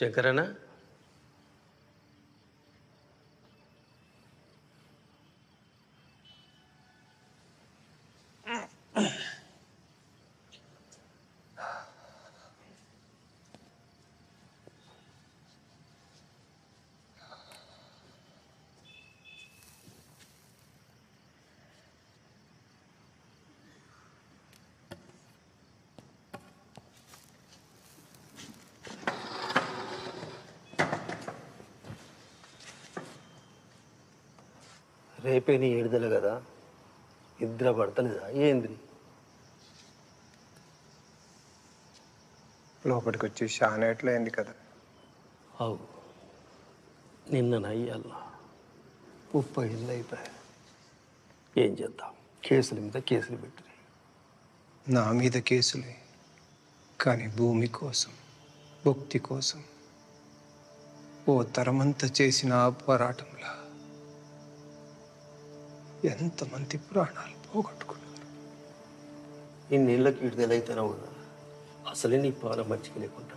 శంకరన్న? రేపే నీ ఏడుదల కదా. ఇద్దరు పడతలేదా? ఏంది? లోపలికి వచ్చి షానేట్లో అయింది కదా. అవు. నిన్న నయ్యాల. ముప్పై ఏళ్ళు అయిపోయాయి. ఏం చేద్దాం? కేసుల మీద కేసులు పెట్టి నా మీద కేసులే. కానీ భూమి కోసం భక్తి కోసం ఓ తరమంతా చేసిన పోరాటంలా ఎంతమంది ప్రాణాలు పోగొట్టుకున్నారు ఇన్నేళ్ళకి విడుదల అయితేనే కదా. అసలే నీ పాల మర్చిక లేకుండా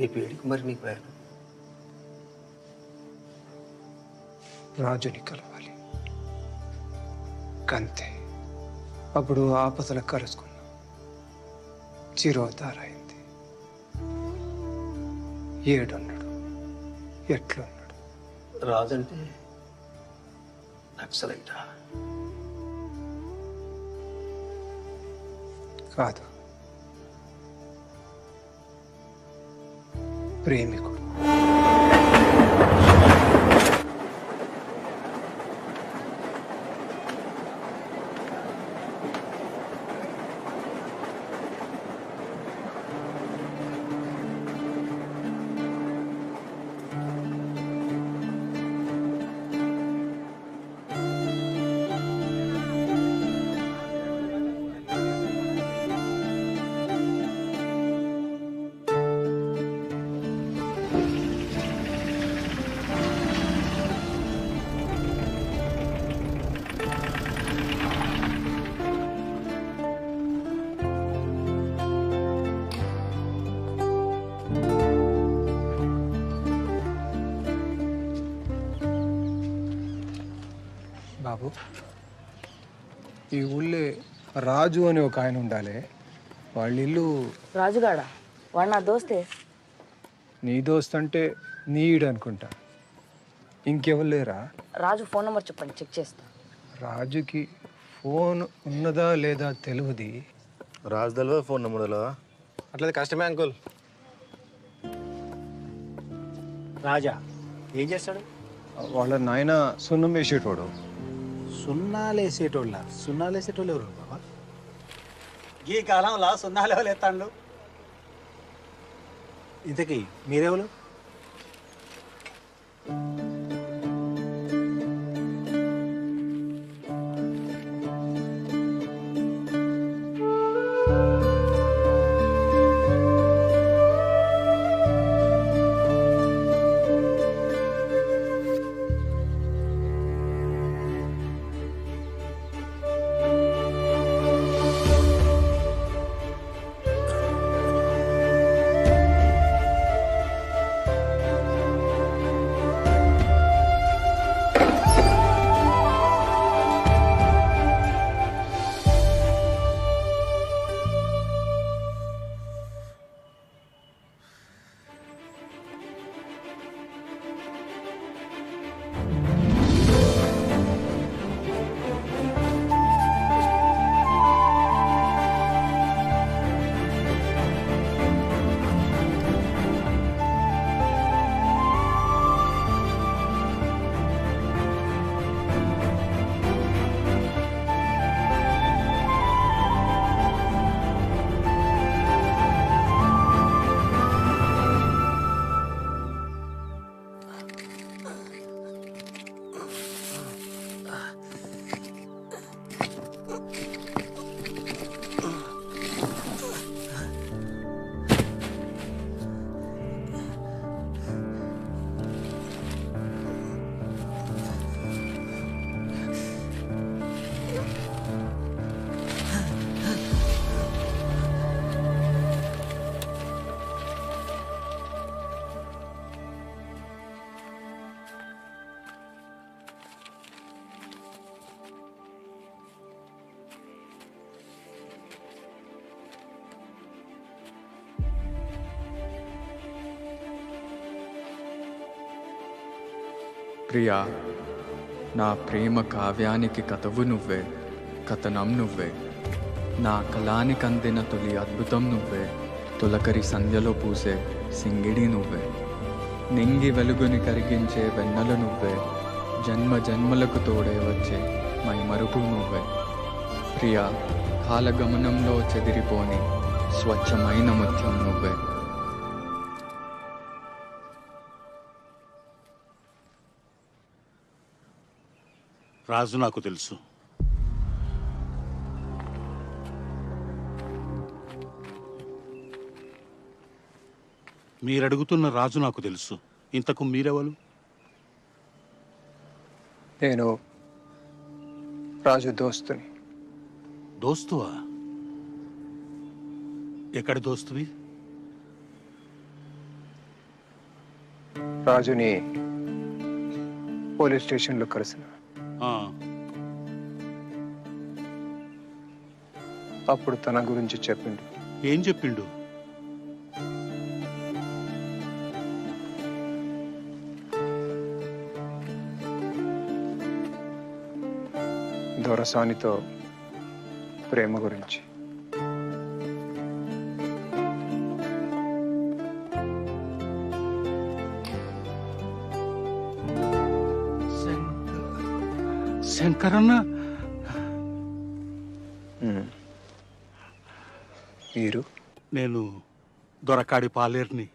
రేపు ఏడికి మరి నీకు ప్రయాణం రాజుని కలవాలి. కంతే. అప్పుడు ఆపదల కలుసుకున్నాం చిరోతారైంది ఏడున్నాడు. ఎట్లున్నాడు? రాజంటే Absoluta. Vado. Primico. బాబు ఈ ఊళ్ళో రాజు అని ఒక ఆయన ఉండాలి. వాళ్ళ ఇల్లు రాజుగాడ? వాడు నా దోస్తే. నీ దోస్త్ అంటే నీడు అనుకుంటా. ఇంకెవరు లేరా? రాజు ఫోన్ నెంబర్ చెప్పండి చెక్ చేస్తా. రాజుకి ఫోన్ ఉన్నదా లేదా తెలియదు రాజు తెలియదు ఫోన్ నెంబర్ తెలియదా అట్లయితే కష్టమే అంకుల్. రాజా ఏం చేస్తాడు? వాళ్ళ నాయన సున్నం వేసేటోడు. సున్నాలు వేసేటోళ్ళ సున్నాలు వేసేటోళ్ళు ఎవరు బాబా? ఈ కాలంలో సున్నాలు ఎవరు ఎత్తాండు ఇంతకీ మీరెవరు? ప్రియా నా ప్రేమ కావ్యానికి కథవు నువ్వే కథనం నువ్వే. నా కళానికి అందిన తొలి అద్భుతం నువ్వే తొలకరి సంధ్యలో పూసే సింగిడి నువ్వే. నింగి వెలుగుని కరిగించే వెన్నెల నువ్వే జన్మ జన్మలకు తోడే వచ్చే మై మరుపు నువ్వే. ప్రియా కాలగమనంలో చెదిరిపోని స్వచ్ఛమైన ముత్యం నువ్వే. రాజు నాకు తెలుసు. మీరడుగుతున్న రాజు నాకు తెలుసు. ఇంతకు మీరెవరు? నేను రాజు దోస్తుని. దోస్తువా? ఎక్కడి దోస్తువి? రాజుని పోలీస్ స్టేషన్లో కలిసిన అప్పుడు తన గురించి చెప్పిండు. ఏం చెప్పిండు? దొరసానితో ప్రేమ గురించి. శంకరన్న. మీరు? నేను దొరకాడి పాలేర్ని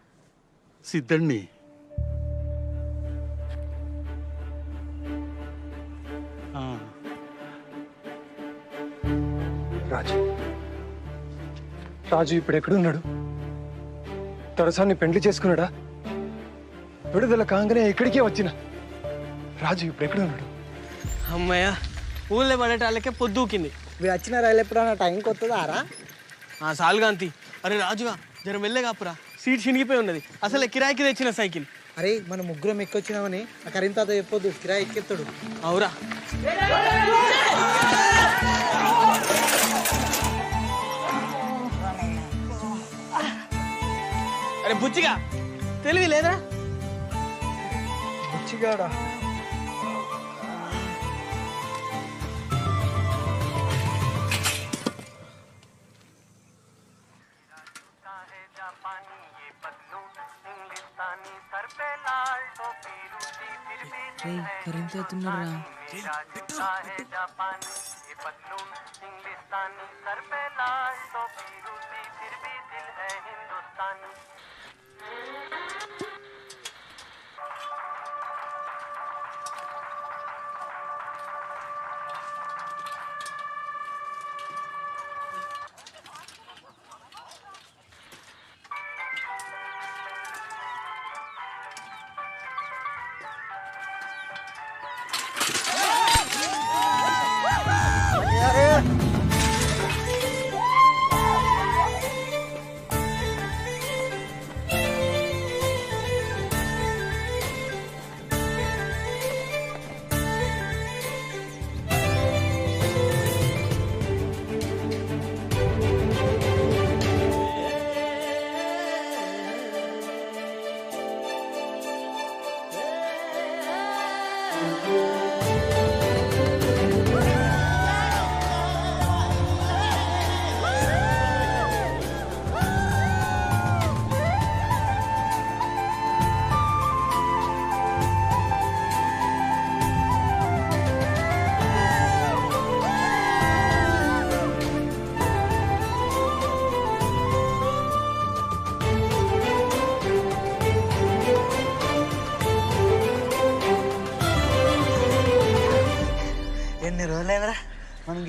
సిద్ధణ్ణి. ఆ, రాజు. రాజు ఇప్పుడు ఎక్కడున్నాడు దొరసాన్ని పెండ్లి చేసుకున్నాడా? విడుదల కాగానే ఇక్కడికే వచ్చిన. రాజు ఇప్పుడు ఎక్కడున్నాడు అమ్మయ్య ఊళ్ళో పడేటాళ్ళకే పొద్దుకింది మీరు వచ్చిన రైలు ఎప్పుడైనా టైంకి వస్తుందా రా ఆ సాల్గాంతి అరే రాజుగా జర మెల్లగాపురా సీట్ చినిగిపోయి ఉన్నది. అసలు కిరాయికి తెచ్చిన సైకిల్. అరే మన ముగ్గురం ఎక్కొచ్చినామని ఆ కరీంతాతో చెప్పొద్దు కిరాయి ఎక్కెత్తాడు అవురా. అరే బుచ్చిగా తెలివి లేదా బుచ్చిగాడా करंट है। सर रहा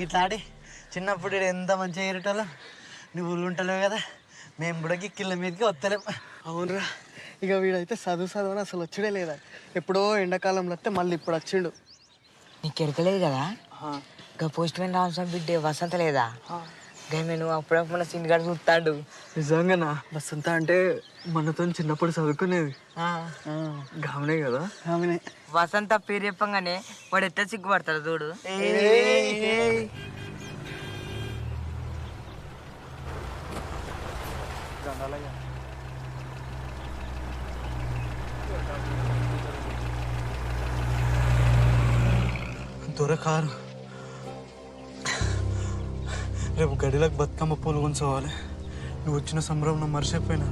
గిట్లా ఆడి. చిన్నప్పుడు ఎంత మంచిగా ఎరటోళ్ళం నువ్వు ఉంటలేవు కదా. మేము కూడా గిక్కిళ్ళ మీదకి వస్తలేం. అవునరా. ఇక వీడైతే చదువు చదువు అని అసలు వచ్చుడే లేదా. ఎప్పుడో ఎండాకాలంలో వస్తే మళ్ళీ ఇప్పుడు వచ్చిండు. నీకు ఎరకలేదు కదా? ఇంకా పోస్ట్ మ్యాన్ రామస్వామి బిడ్డే వసంత లేదా? నువ్వు అప్పుడప్పుడు సీన్ గారు చూస్తాడు నిజంగానా? బసంత అంటే మనతో చిన్నప్పుడు చదువుకునేది. గామనే కదా? గామనే. వసంత పేరు చెప్పంగానే వాడు ఎట్ట సిగ్గుపడతాడు చూడు. దొర కారు రేపు గడిలకు బతుకమ్మ పూలు ఉంచవాలి. నువ్వు వచ్చిన సంబరం నా మర్చిపోయినా